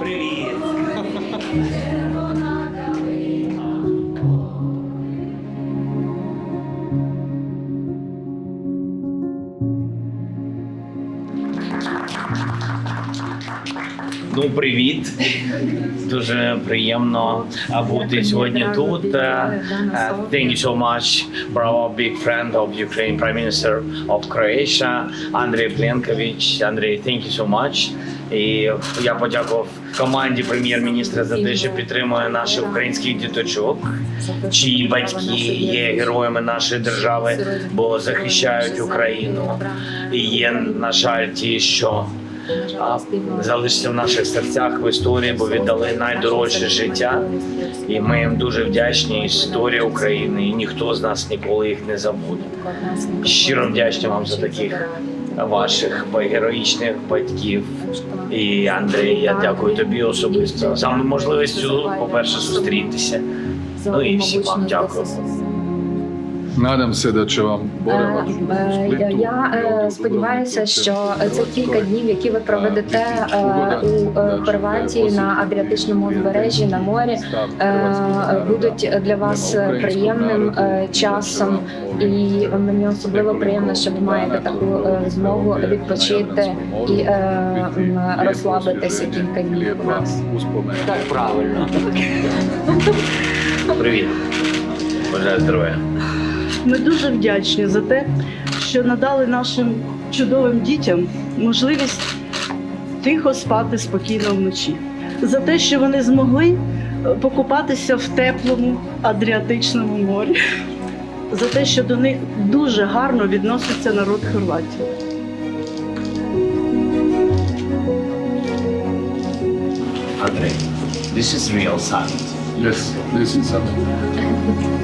Привіт. Ну, привіт. Дуже приємно бути сьогодні тут. Е, е, Thank you so much for our big friend of Ukraine, Prime Minister of Croatia, Андрій Пленкович. Андрій, thank you so much. І я подякував команді прем'єр-міністра за те, що підтримує наших українських діточок, чиї батьки є героями нашої держави, бо захищають Україну. І є, на жаль, ті, що залишиться в наших серцях в історії, бо віддали найдорожче життя. І ми їм дуже вдячні. Історія України, і ніхто з нас ніколи їх не забуде. Щиро вдячні вам за таких ваших героїчних батьків. І Андрій, я дякую тобі особисто за можливість, по-перше, зустрітися. Ну і всім вам дякую. Надам се да će vam boravak Я е, сподіваюся, що це кілька днів, які ви проведете е, у Хорватії на Адріатичному узбережжі на морі, е, будуть для вас приємним часом, і мені особливо приємно, що ви маєте таку змогу відпочити і розслабитися кілька днів. У нас. Так правильно. Привіт. Бажаю здоров'я. Ми дуже вдячні за те, що надали нашим чудовим дітям можливість тихо спати спокійно вночі, за те, що вони змогли е, покупатися в теплому Адріатичному морі, за те, що до них дуже гарно відноситься народ Хорватії. Андрій, this is real sun. Yes, this is something.